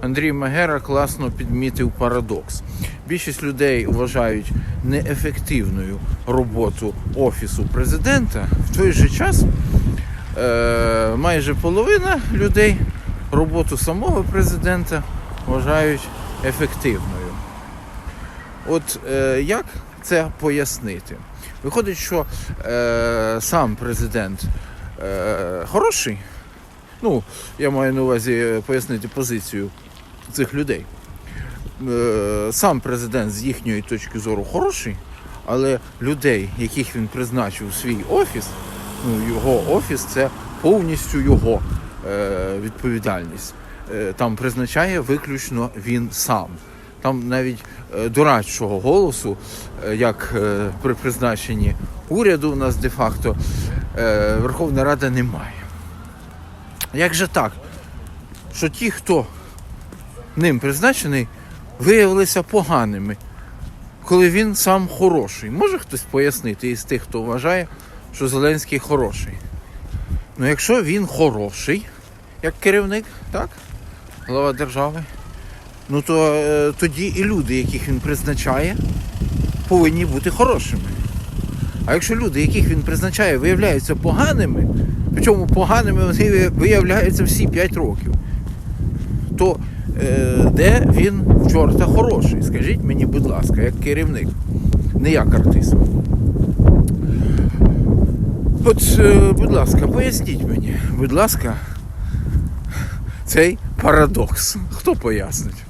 Андрій Магера класно підмітив парадокс. Більшість людей вважають неефективною роботу офісу президента. В той же час е, майже половина людей роботу самого президента вважають ефективною. От е, як це пояснити? Виходить, що е, сам президент е, хороший. Ну, я маю на увазі пояснити позицію цих людей. Е, сам президент з їхньої точки зору хороший, але людей, яких він призначив у свій офіс, ну, його офіс це повністю його е, відповідальність. Е, там призначає виключно він сам. Там навіть е, дорадчого голосу, е, як е, при призначенні уряду у нас де-факто е, Верховна Рада не має. Як же так? Що ті, хто ним призначений, виявилися поганими, коли він сам хороший. Може хтось пояснити із тих, хто вважає, що Зеленський хороший? Ну, якщо він хороший, як керівник, так? Глава держави, ну то е, тоді і люди, яких він призначає, повинні бути хорошими. А якщо люди, яких він призначає, виявляються поганими, причому поганими вони виявляються всі 5 років, то е, де він в чорта хороший? Скажіть мені, будь ласка, як керівник, не як артист. От, е, будь ласка, поясніть мені, будь ласка, цей парадокс. Хто пояснить?